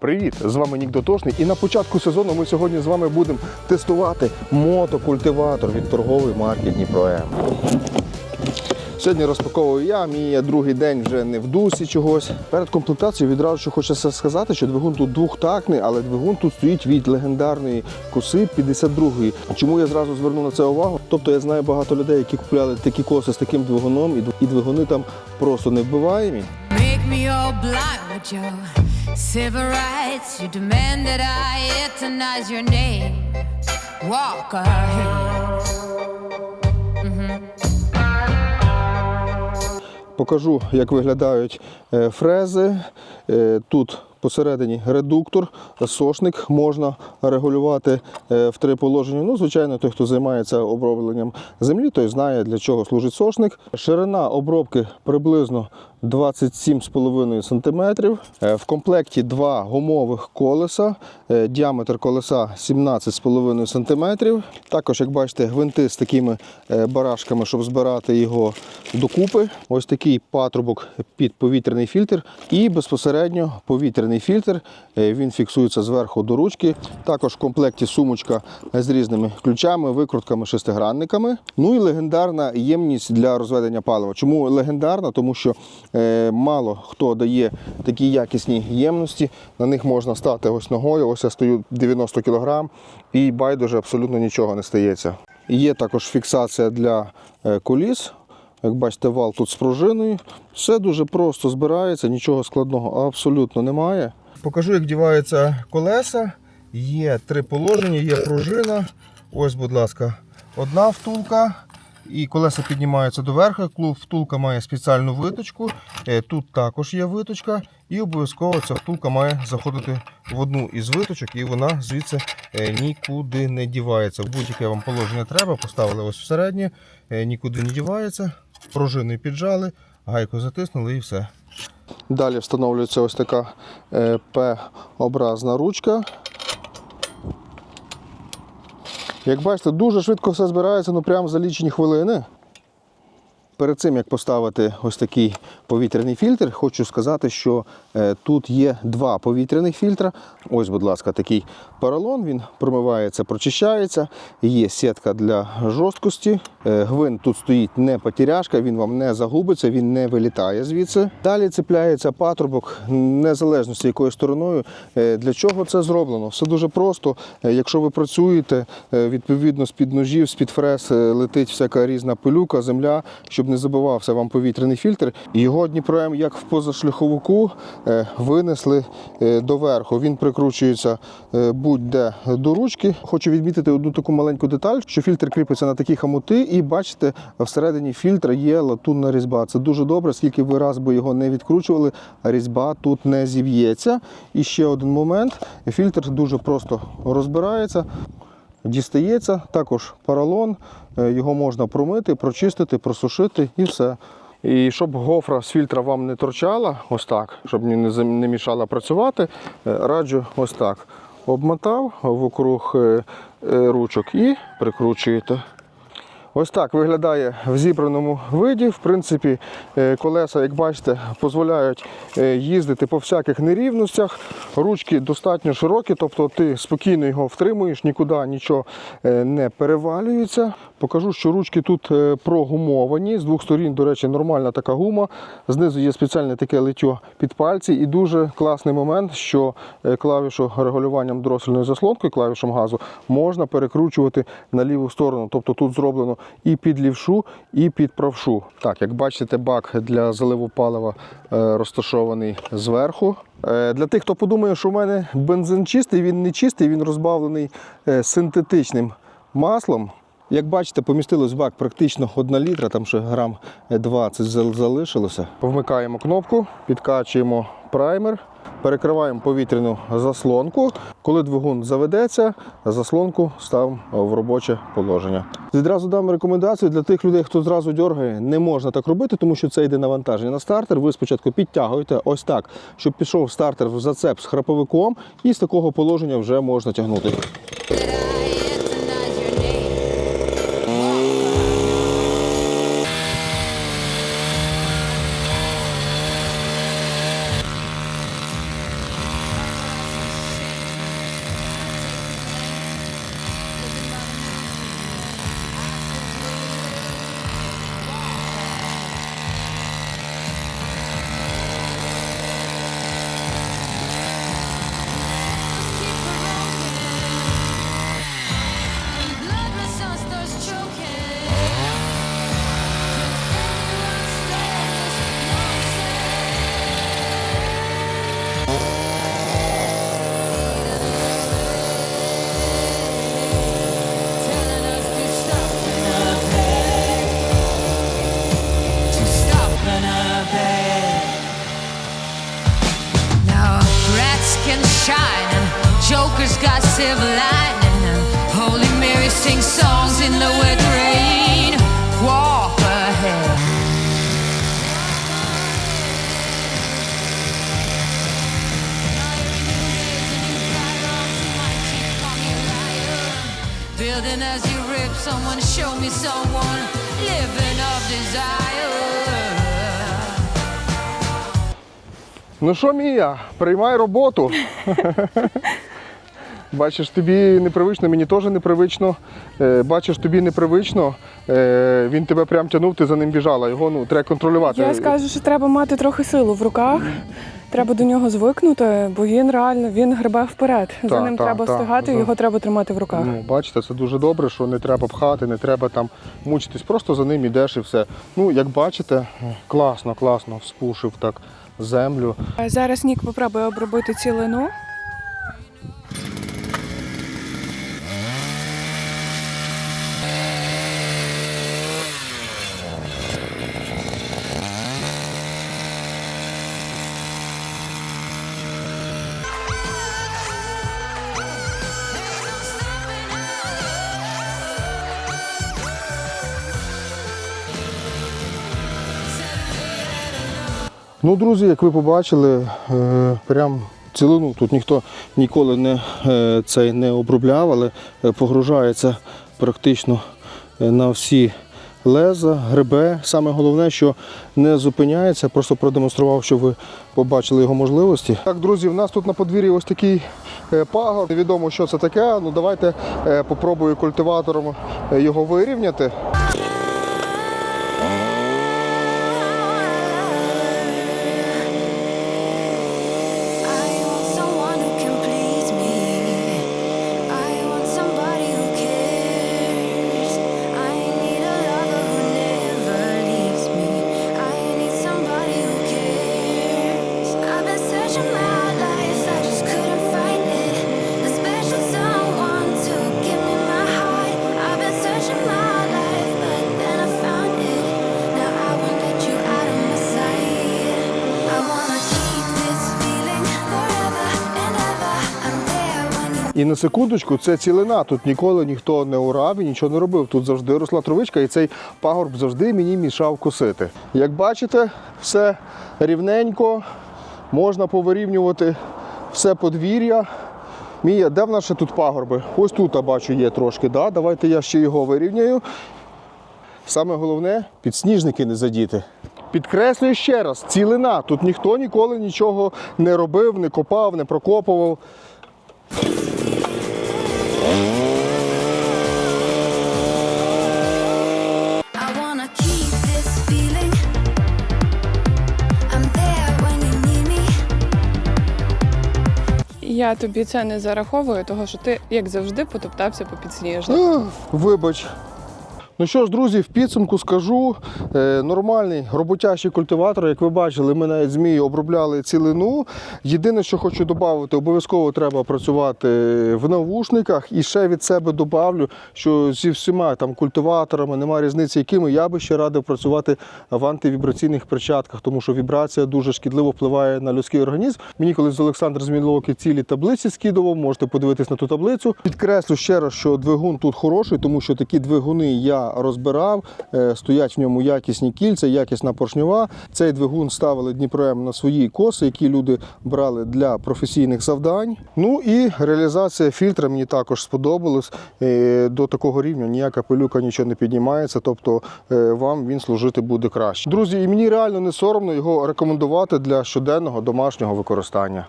Привіт! З вами Нік Дотошний. І на початку сезону ми сьогодні з вами будемо тестувати мотокультиватор від торгової марки Дніпро М. Сьогодні розпаковую я, мій другий день вже не в дусі чогось. Перед комплектацією відразу що хочеться сказати, що двигун тут двохтактний, але двигун тут стоїть від легендарної коси 52-ї. Чому я зразу звернув на це увагу? Тобто я знаю багато людей, які купляли такі коси з таким двигуном, і і двигуни там просто невбиваємі. Make me civil rights. You demand that I eternize your name. Walk ahead. Покажу, як виглядають е, фрези. Е, Тут посередині редуктор, сошник можна регулювати е, в три положення. Ну, звичайно, той, хто займається обробленням землі, той знає, для чого служить сошник. Ширина обробки приблизно 27,5 см. Е, В комплекті два гумових колеса, е, діаметр колеса 17,5 см. Також, як бачите, гвинти з такими е, барашками, щоб збирати його докупи. Ось такий патрубок під повітряний фільтр і безпосередньо повітряний фільтр. Він фіксується зверху до ручки. Також в комплекті сумочка з різними ключами, викрутками, шестигранниками. Ну і легендарна ємність для розведення палива. Чому легендарна? Тому що мало хто дає такі якісні ємності. На них можна стати ось ногою. Ось я стою 90 кг і байдуже абсолютно нічого не стається. Є також фіксація для е, коліс. Як бачите, вал тут з пружиною. Все дуже просто збирається, нічого складного абсолютно немає. Покажу, як діваються колеса. Є три положення, є пружина. Ось, будь ласка, одна втулка. І колеса піднімаються доверху. Клуб втулка має спеціальну виточку. Е, Тут також є виточка. І обов'язково ця втулка має заходити в одну із виточок, і вона звідси е, нікуди не дівається. В будь-яке вам положення треба, поставили ось всереднє, е, нікуди не дівається. Пружини піджали, гайку затиснули і все. Далі встановлюється ось така П-образна ручка. Як бачите, дуже швидко все збирається, ну прямо за лічені хвилини. Перед цим як поставити ось такий повітряний фільтр, хочу сказати, що е, тут є два повітряних фільтра. Ось, будь ласка, такий поролон, він промивається, прочищається. Є сітка для жорсткості. Е, гвинт тут стоїть не потеряшка, він вам не загубиться, він не вилітає звідси. Далі цепляється патрубок, незалежності якою стороною. Е, Для чого це зроблено? Все дуже просто. Якщо ви працюєте, відповідно з-під ножів, з-під фрез е, летить всяка різна пилюка, земля, щоб не забивався вам повітряний фільтр. І його Дніпром, як в позашляховику, е, винесли е, доверху. Він прикручується е, будь-де до ручки. Хочу відмітити одну таку маленьку деталь, що фільтр кріпиться на такі хамути, і бачите, всередині фільтра є латунна різьба. Це дуже добре, скільки ви раз би його не відкручували, різьба тут не зів'ється. І ще один момент: фільтр дуже просто розбирається. Дістається також поролон, його можна промити, прочистити, просушити і все. І щоб гофра з фільтра вам не торчала, ось так, щоб не, мішала працювати, е, раджу ось так. Обмотав вокруг е, е, ручок і прикручуєте. Ось так виглядає в зібраному виді. В принципі, е, колеса, як бачите, дозволяють е, їздити по всяких нерівностях. Ручки достатньо широкі, тобто ти спокійно його втримуєш, нікуди нічого е, не перевалюється. Покажу, що ручки тут прогумовані. З двох сторін, до речі, нормальна така гума. Знизу є спеціальне таке лиття під пальці. І дуже класний момент, що клавішу регулюванням дроссельною заслонкою, клавішем газу, можна перекручувати на ліву сторону. Тобто тут зроблено і під лівшу, і під правшу. Так, як бачите, бак для заливу палива е, розташований зверху. Е, Для тих, хто подумає, що в мене бензин чистий, він не чистий, він розбавлений е, синтетичним маслом. Як бачите, помістилось бак практично 1 літра, там ще грам 20 залишилося. Вмикаємо кнопку, підкачуємо праймер, перекриваємо повітряну заслонку. Коли двигун заведеться, заслонку ставимо в робоче положення. Відразу дам рекомендацію для тих людей, хто зразу дергає, не можна так робити, тому що це йде навантаження на стартер. Ви спочатку підтягуєте ось так, щоб пішов стартер в зацеп з храповиком, і з такого положення вже можна тягнути. Songs in the wet rain. Walk ahead. Building as you rip, someone show me someone living of desire. Ну що, Мія, приймай роботу. Бачиш, тобі непривично, мені теж непривично. Е, Бачиш, тобі непривично. Е, Він тебе прям тягнув, ти за ним біжала. Його ну, треба контролювати. Я скажу, що треба мати трохи силу в руках. Треба до нього звикнути, бо він реально він гребе вперед. За ним так, треба так. встигати, За- його треба тримати в руках. Ну, бачите, це дуже добре, що не треба пхати, не треба там мучитись, просто за ним ідеш і все. Ну, як бачите, класно, класно вспушив так землю. Зараз Нік попробує обробити цілину. Ну, друзі, як ви побачили, е, прям цілину тут ніхто ніколи не, е, цей не обробляв, але е, погружається практично на всі леза, грибе. Саме головне, що не зупиняється, просто продемонстрував, щоб ви побачили його можливості. Так, друзі, в нас тут на подвір'ї ось такий пагор. Невідомо, що це таке. Ну давайте попробую культиватором його вирівняти. І на секундочку, це цілина. Тут ніколи ніхто не урав і нічого не робив. Тут завжди росла травичка, і цей пагорб завжди мені мішав косити. Як бачите, все рівненько, можна повирівнювати все подвір'я. Мія, де в нас ще тут пагорби? Ось тут бачу є трошки. Да? Давайте я ще його вирівняю. Саме головне підсніжники не задіти. Підкреслюю ще раз, цілина. Тут ніхто ніколи нічого не робив, не копав, не прокопував. Я тобі це не зараховую, того що ти, як завжди, потоптався по підсніжнику. Вибач. Ну що ж, друзі, в підсумку скажу, е, нормальний роботящий культиватор, як ви бачили, ми навіть змії обробляли цілину. Єдине, що хочу додати, обов'язково треба працювати в навушниках. І ще від себе добавлю, що зі всіма там культиваторами немає різниці, якими я би ще радив працювати в антивібраційних перчатках, тому що вібрація дуже шкідливо впливає на людський організм. Мені колись Олександр Змінлоки цілі таблиці скидував, можете подивитись на ту таблицю. Підкреслю ще раз, що двигун тут хороший, тому що такі двигуни я розбирав. Е, Стоять в ньому якісні кільця, якісна поршньова. Цей двигун ставили Дніпром на свої коси, які люди брали для професійних завдань. Ну і реалізація фільтра мені також сподобалась. Е, До такого рівня ніяка пилюка нічого не піднімається, тобто е, вам він служити буде краще. Друзі, і мені реально не соромно його рекомендувати для щоденного домашнього використання.